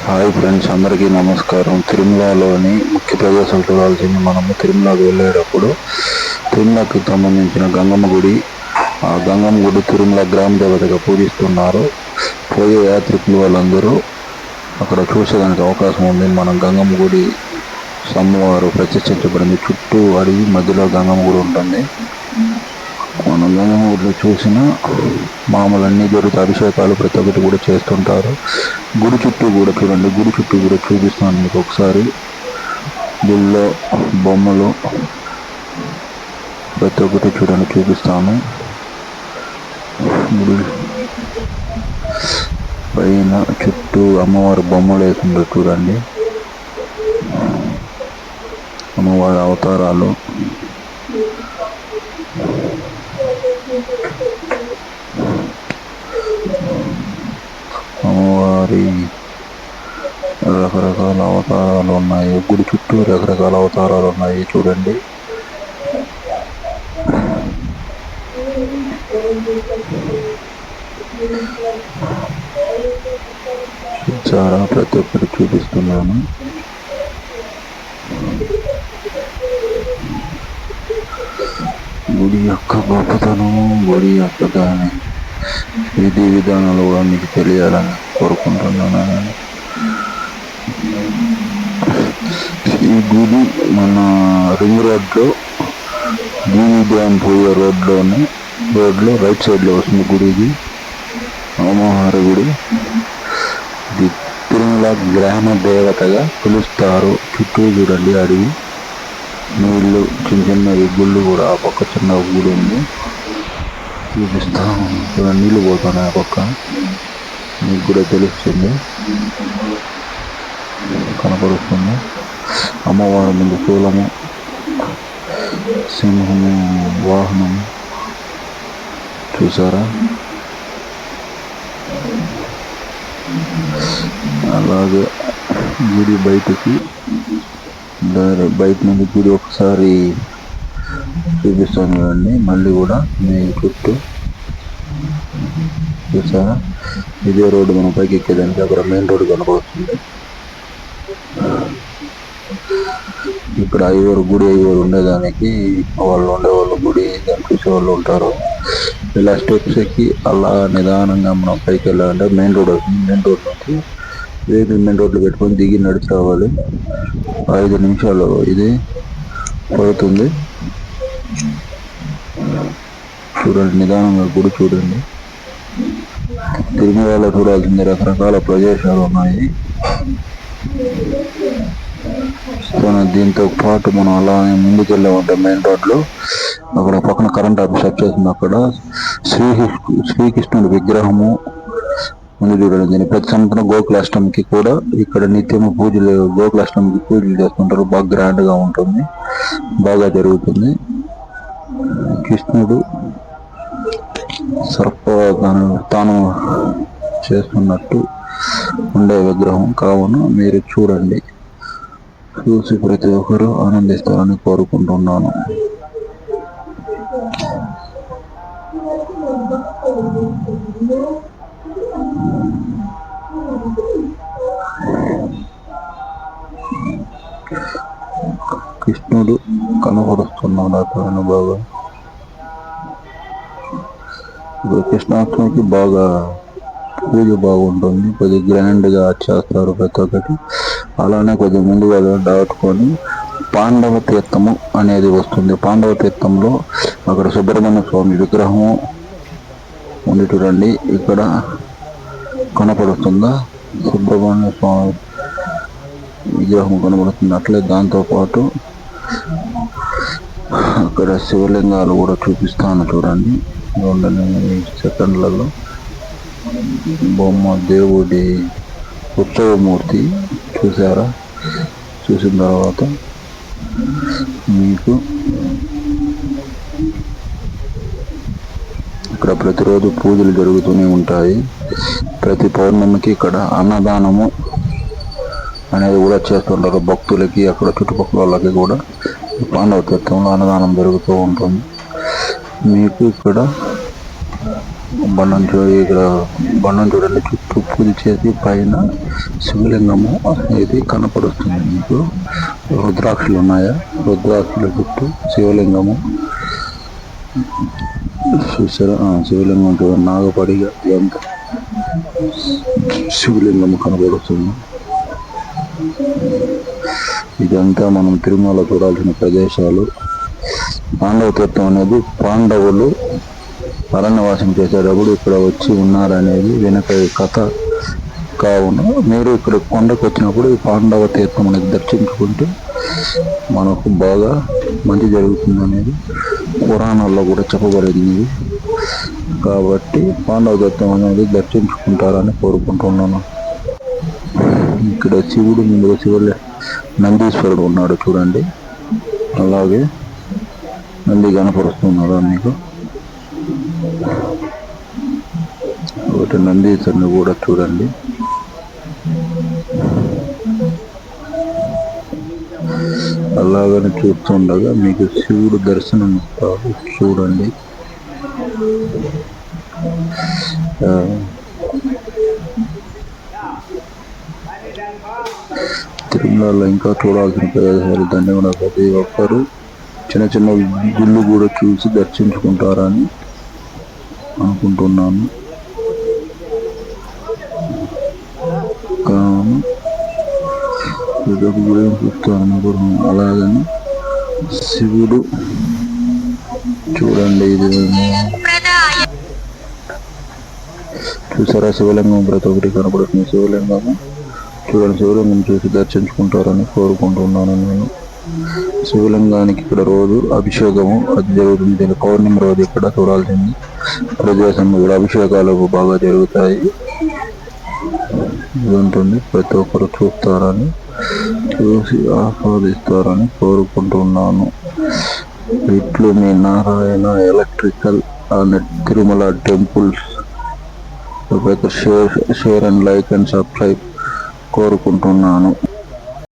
Hi friends అందరికీ నమస్కారం. తిరుమలలోని ముఖ్య ప్రదేశాలు చూడాల్సింది మనము తిరుమలకి వెళ్ళేటప్పుడు తిరుమలకి సంబంధించిన గంగమ్మ గుడి ఆ గంగమ్మ గుడి తిరుమల గ్రామ దేవతగా పూజిస్తున్నారు. పోయే యాత్రికులు వాళ్ళందరూ అక్కడ చూసేదానికి అవకాశం ఉంది. మనం గంగమ్మ గుడి సోమవారం ప్రతిష్ఠించబడింది చుట్టూ అడిగి మధ్యలో గంగమ్మ గుడి ఉంటుంది. మనం ఊర్లో గుడిలో చూసిన మామూలు అన్ని జరుగుతాయి. అభిషేకాలు ప్రతి ఒక్కటి కూడా చేస్తుంటారు. గుడి చుట్టూ కూడా చూడండి. గుడి చుట్టూ కూడా చూపిస్తాను మీకు ఒకసారి. గుళ్ళో బొమ్మలు ప్రతి ఒక్కటి చూడండి చూపిస్తాను. గుడి పైన చుట్టూ అమ్మవారి బొమ్మలు వేసిండ్రు చూడండి. అమ్మవారి అవతారాలు. మరి రకరకాల అవతారాలు ఉన్నాయి. గుడి చుట్టూ రకరకాల అవతారాలు ఉన్నాయి. చూడండి. చాలా ప్రతి ఒక్కరు చూపిస్తున్నాను. గుడి యొక్క గొప్పతనం గుడి యొక్క దాని విధి విధానాలు కూడా మీకు తెలియాలని కోరుకుంటున్నాను. ఈ గుడి మన రింగ్ రోడ్లో జీవి డ్యామ్ పోయే రోడ్లోనే రోడ్లో రైట్ సైడ్లో వస్తుంది గుడి ఇది. అమ్మవారి గుడి. ఇది తిరుమల గ్రామ దేవతగా పిలుస్తారు. చుట్టూ చూడండి అడవి. నీళ్ళు చిన్న చిన్న గుళ్ళు కూడా ఆ పక్క చిన్న గుడి ఉంది. చూపిస్తా నీళ్ళు పోతున్నాయి ఆ పక్క. మీకు కూడా తెలుస్తుంది. కనపడుతుంది. అమ్మవారి ముందు పూలము సింహము వాహనము. చూసారా? అలాగే గుడి బయటకి బయట నుండి గుడి ఒకసారి చూపిస్తాను చూడండి. మళ్ళీ కూడా మీ చుట్టూ. చూసారా? ఇదే రోడ్డు మనం పైకి ఎక్కేదానికి అక్కడ మెయిన్ రోడ్డు కనపడుతుంది. ఇక్కడ ఐవరు గుడి ఐవరు ఉండేదానికి వాళ్ళు ఉండేవాళ్ళు గుడి దాన్ని చూసేవాళ్ళు ఉంటారు. ఇలా స్టెప్స్ ఎక్కి అలా నిదానంగా మనం పైకి వెళ్ళాలంటే మెయిన్ రోడ్ అవుతుంది. మెయిన్ రోడ్ నుంచి వెహికల్ మెయిన్ రోడ్లు పెట్టుకొని దిగి నడిచి రావాలి. ఐదు నిమిషాలు ఇది పడుతుంది. చూడండి నిదానంగా గుడి చూడండి. తిరుమలలో చూడాల్సింది రకరకాల ప్రదేశాలు ఉన్నాయి. దీంతో పాటు మనం అలానే ముందుకెళ్ళామంటే మెయిన్ రోడ్లో. అక్కడ పక్కన కరెంట్ ఆఫీస్ వచ్చేసింది అక్కడ. శ్రీ శ్రీకృష్ణుడి విగ్రహము ముందు చూడండి. దీని ప్రతి సంవత్సరం గోకులాష్టమికి కూడా ఇక్కడ నిత్యము పూజలు గోకులాష్టమికి పూజలు చేస్తుంటారు. బాగా గ్రాండ్గా ఉంటుంది. బాగా జరుగుతుంది. కృష్ణుడు సర్ప తాను తాను చేస్తున్నట్టు ఉండే విగ్రహం కావున మీరు చూడండి. చూసి ప్రతి ఒక్కరూ ఆనందిస్తారని కోరుకుంటున్నాను. కృష్ణుడు కనబడుస్తున్నాడు అతను బాగా ఇప్పుడు కృష్ణాష్టమికి బాగా పూజ బాగుంటుంది. కొద్దిగా గ్రాండ్గా చేస్తారు ప్రతి ఒక్కటి. అలానే కొద్దిగా ముందుగా దాటుకొని పాండవ తీర్థము అనేది వస్తుంది. పాండవ తీర్థంలో అక్కడ సుబ్రహ్మణ్య స్వామి విగ్రహము ఉంది చూడండి ఇక్కడ కనపడుతుందా? సుబ్రహ్మణ్య స్వామి విగ్రహం కనబడుతుంది అట్లే దాంతో పాటు అక్కడ శివలింగాలు కూడా చూపిస్తాను చూడండి. రెండు సెకండ్లలో బొమ్మ దేవుడి ఉత్సవమూర్తి చూసారా చూసిన తర్వాత మీకు ఇక్కడ ప్రతిరోజు పూజలు జరుగుతూనే ఉంటాయి. ప్రతి పౌర్ణమికి ఇక్కడ అన్నదానము అనేది కూడా చేస్తుంటారు. భక్తులకి అక్కడ చుట్టుపక్కల వాళ్ళకి కూడా పాండవ తీర్థంలో అన్నదానం జరుగుతూ ఉంటుంది. మీకు ఇక్కడ బండం చూ- ఇక్కడ బండం చూడండి. చుట్టూ పూజ చేసి పైన శివలింగము అనేది కనపడుతుంది మీకు. రుద్రాక్షలు ఉన్నాయా? రుద్రాక్షల చుట్టూ శివలింగము. చూసారా? శివలింగం చూడండి. నాగపడిగా ఎంత శివలింగం కనబడుతుంది ఇదంతా మనం తిరుమల చూడాల్సిన ప్రదేశాలు. పాండవ తీర్థం అనేది పాండవులు అరణ్యవాసం చేసేటప్పుడు ఇక్కడ వచ్చి ఉన్నారనేది వెనక కథ. కావున మీరు ఇక్కడ కొండకు వచ్చినప్పుడు ఈ పాండవ తీర్థం అనేది దర్శించుకుంటే మనకు బాగా మంచి జరుగుతుంది అనేది పురాణాల్లో కూడా చెప్పబడింది. కాబట్టి పాండవ తీర్థం అనేది దర్శించుకుంటారని కోరుకుంటున్నాను. ఇక్కడ శివుడు ముందుగా శివుడు నందీశ్వరుడు ఉన్నాడు చూడండి. అలాగే నంది కనపరుస్తున్నారా మీకు? ఒకటి నందీశ్వరుని కూడా చూడండి. అలాగని చూస్తుండగా మీకు శివుడు దర్శనం ఇస్తారు. చూడండి. తిరుమలలో ఇంకా చూడాల్సిన ప్రదేశాలు ధన్యవాదాలు ప్రతి ఒక్కరు చిన్న చిన్న గుళ్ళు కూడా చూసి దర్శించుకుంటారని అనుకుంటున్నాను. కావున గుడి చూస్తాను అలాగని శివుడు చూడండి ఇది. చూసారా? శివలింగం ప్రతి ఒక్కటి కనబడుతుంది శివలింగము చూడండి. శివలింగం చూసి దర్శించుకుంటారని కోరుకుంటున్నాను నేను. శివలింగానికి ఇక్కడ రోజు అభిషేకము అది జరుగుతుంది. పౌర్ణమి రోజు ఇక్కడ చూడాల్సింది ప్రదేశంలో ఇక్కడ అభిషేకాలు బాగా జరుగుతాయి. ఉంటుంది. ప్రతి ఒక్కరు చూస్తారని చూసి ఆస్వాదిస్తారని కోరుకుంటున్నాను. ఇట్లు మీ Narayana electrical and Tirumala temples. Share share and like and subscribe కోరుకుంటున్నాను.